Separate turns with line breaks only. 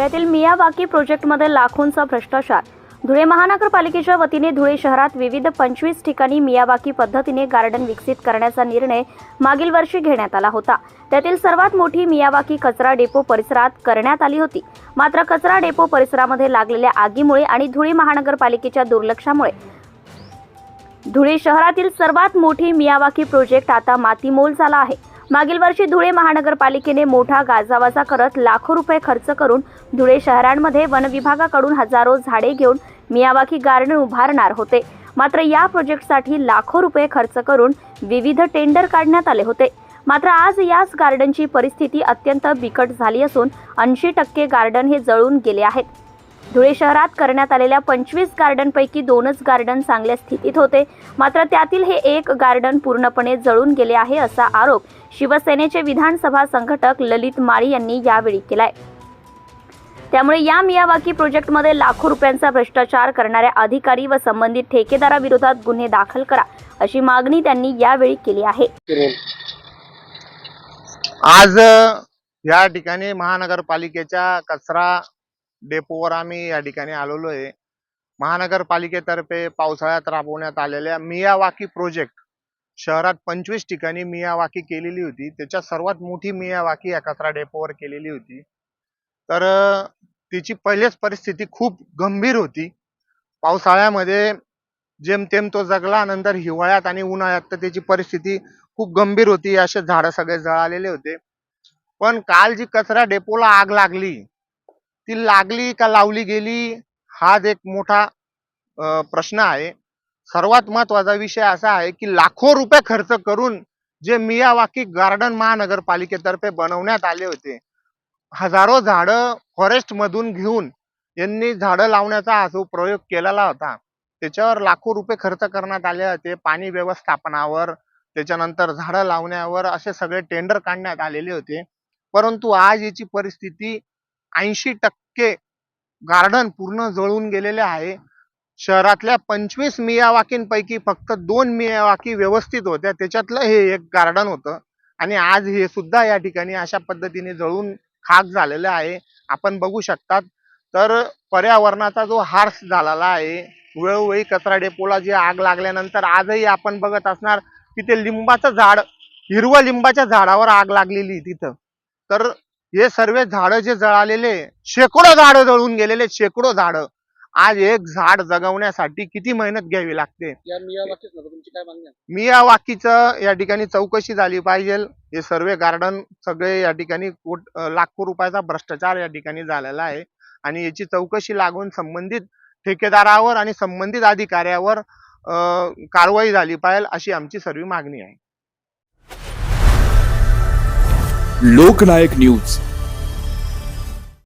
धुळ्यातील Miyawaki प्रोजेक्टमध्ये लाखोंचा भ्रष्टाचार. धुळे महानगरपालिकेच्या वतीने धुळे शहरात विविध पंचवीस ठिकाणी मियाबाकी पद्धतीने गार्डन विकसित करण्याचा निर्णय मागील वर्षी घेण्यात आला होता. त्यातील सर्वात मोठी मियाबाकी कचरा डेपो परिसरात करण्यात आली होती. मात्र कचरा डेपो परिसरामध्ये लागलेल्या आगीमुळे आणि धुळे महानगरपालिकेच्या दुर्लक्षामुळे धुळे शहरातील सर्वात मोठी मियाबाकी प्रोजेक्ट आता मातीमोल झाला आहे. मागील वर्षी धुळे महानगरपालिकेने मोठा गाजावाजा करत लाखो रुपये खर्च करून धुळे शहरांमध्ये वन विभागाकडून हजारो झाडे घेऊन मियावाकी गार्डन उभारणार होते. मात्र या प्रोजेक्टसाठी लाखो रुपये खर्च करून विविध टेंडर काढण्यात आले होते. मात्र आज याच गार्डनची परिस्थिती अत्यंत बिकट झाली असून ऐंशी टक्के गार्डन हे जळून गेले आहेत. धुळे शहरात करण्यात आलेल्या पंचवीस गार्डनपैकी दोनच गार्डन चांगल्या स्थितीत होते. मात्र त्यातील हे एक गार्डन पूर्णपणे जळून गेले आहे असा आरोप शिवसेनेचे विधानसभा संघटक ललित माळी यांनी यावेळी केलाय. त्यामुळे या मियावाकी प्रोजेक्टमध्ये लाखो रुपयांचा भ्रष्टाचार करणाऱ्या अधिकारी व संबंधित ठेकेदाराविरोधात गुन्हे दाखल करा अशी मागणी त्यांनी यावेळी केली आहे.
आज या ठिकाणी महानगरपालिकेच्या कचरा डेपोवर आम्ही या ठिकाणी आलेलो आहे महानगरपालिकेतर्फे पावसाळ्यात राबवण्यात आलेल्या मियावाकी प्रोजेक्ट शहरात पंचवीस ठिकाणी मियावाकी केलेली होती. त्याच्यात सर्वात मोठी मियावाकी या कचरा डेपोवर केलेली होती. तर तिची पहिलेच परिस्थिती खूप गंभीर होती. पावसाळ्यामध्ये जेमतेम तो जगला नंतर हिवाळ्यात आणि उन्हाळ्यात तर त्याची परिस्थिती खूप गंभीर होती. असे झाडं सगळे जळालेले होते. पण काल जी कचरा डेपोला आग लागली ती लागली का लावली गेली हाच एक मोठा प्रश्न आहे. सर्वात महत्त्वाचा विषय असा आहे की लाखो रुपये खर्च करून जे मियावाकी गार्डन महानगरपालिकेतर्फे बनवण्यात आले होते हजारो झाडं फॉरेस्ट मधून घेऊन यांनी झाडं लावण्याचा हा जो प्रयोग केलेला होता. त्याच्यावर लाखो रुपये खर्च करण्यात आले होते पाणी व्यवस्थापनावर त्याच्यानंतर झाडं लावण्यावर असे सगळे टेंडर काढण्यात आलेले होते. परंतु आज याची परिस्थिती ऐंशी टक्के गार्डन पूर्ण जळून गेलेले आहे. शहरातल्या पंचवीस मियावाकींपैकी फक्त दोन मियावाकी व्यवस्थित होत्या. त्याच्यातलं हे एक गार्डन होतं. आणि आज हे सुद्धा या ठिकाणी अशा पद्धतीने जळून खाक झालेलं आहे. आपण बघू शकतात. तर पर्यावरणाचा जो हार्स झालेला आहे वेळोवेळी कचरा डेपोला जी आग लागल्यानंतर आजही आपण बघत असणार की ते लिंबाचं झाड हिरवं लिंबाच्या झाडावर आग लागलेली तिथं. तर हे सर्व झाडं जे जळालेले शेकडो झाडं जळून गेलेले शेकडो झाडं. आज एक झाड जगवण्यासाठी किती मेहनत घ्यावी लागते?
या मागणी आहे?
मियावाकीचं या ठिकाणी चौकशी झाली पाहिजे. हे सर्व गार्डन सगळे या ठिकाणी लाखो रुपयाचा भ्रष्टाचार या ठिकाणी झालेला आहे. आणि याची चौकशी लागून संबंधित ठेकेदारावर आणि संबंधित अधिकाऱ्यावर कारवाई झाली पाहिजे अशी आमची सर्व मागणी आहे.
लोकनायक न्यूज.